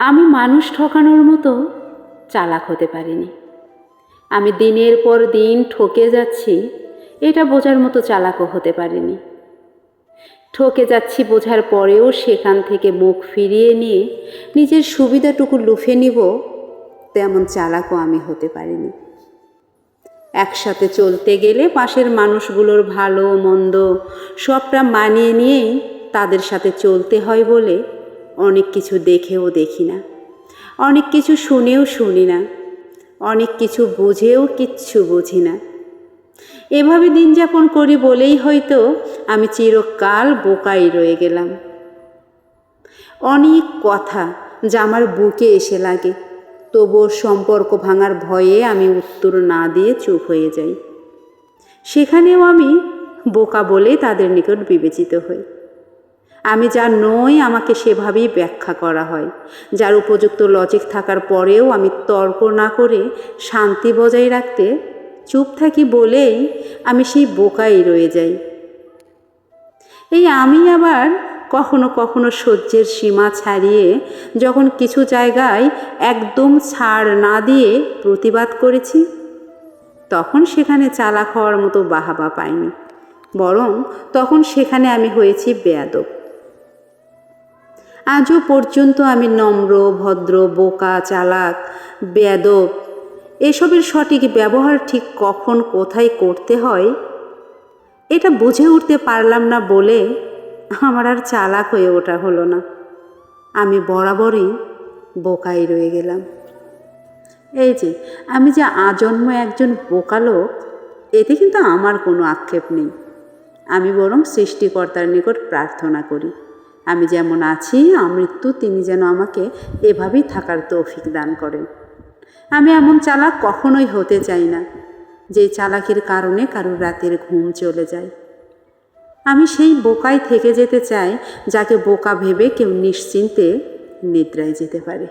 আমি মানুষ ঠকানোর মতো চালাক হতে পারিনি। আমি দিনের পর দিন ঠকে যাচ্ছি, এটা বোঝার মতো চালাকও হতে পারিনি। ঠকে যাচ্ছি বোঝার পরেও সেখান থেকে মুখ ফিরিয়ে নিয়ে নিজের সুবিধাটুকু লুফে নিব, তেমন চালাকও আমি হতে পারিনি। একসাথে চলতে গেলে পাশের মানুষগুলোর ভালো, মন্দ সবটা মানিয়ে নিয়েই তাদের সাথে চলতে হয় বলে অনেক কিছু দেখেও দেখি না। অনেক কিছু শুনেও শুনি না। অনেক কিছু বুঝেও কিচ্ছু বুঝি না। এভাবে দিন যাপন করি বলেই হয়তো আমি চিরকাল বোকাই রয়ে গেলাম। অনেক কথা যা আমার বুকে এসে লাগে, তবুও সম্পর্ক ভাঙার ভয়ে আমি উত্তর না দিয়ে চুপ হয়ে যাই। সেখানেও আমি বোকা বলে তাদের নিকট বিবেচিত হই। আমি যা নই আমাকে সেভাবেই ব্যাখ্যা করা হয়। যার উপযুক্ত লজিক থাকার পরেও আমি তর্ক না করে শান্তি বজায় রাখতে চুপ থাকি বলেই আমি সেই বোকাই রয়ে যাই। এই আমি আবার কখনো কখনো সহ্যের সীমা ছাড়িয়ে যখন কিছু জায়গায় একদম ছাড় না দিয়ে প্রতিবাদ করেছি, তখন সেখানে চালাক হওয়ার মতো বাহাবা পাইনি। বরং তখন সেখানে আমি হয়েছি বেয়াদব। আজও পর্যন্ত আমি নম্র, ভদ্র, বোকা, চালাক, বেয়াদব, এসবের সঠিক ব্যবহার ঠিক কখন কোথায় করতে হয়? এটা বুঝে উঠতে পারলাম না বলে আমার আর চালাক হয়ে ওঠা হলো না। আমি বরাবরই বোকাই রয়ে গেলাম। এই যে, আমি যে আজন্ম একজন বোকা লোক, এতে কিন্তু আমার কোনো আক্ষেপ নেই। আমি বরং সৃষ্টিকর্তার নিকট প্রার্থনা করি। আমি যেমন আছি, আমৃত্যু, তিনি যেন আমাকে এভাবেই থাকার তৌফিক দান করেন। আমি এমন চালাক কখনোই হতে চাই না, যে চালাকির কারণে কারোর রাতের ঘুম চলে যায়। আমি সেই বোকায় থেকে যেতে চাই, যাকে বোকা ভেবে কেউ নিশ্চিন্তে নিদ্রায় যেতে পারে।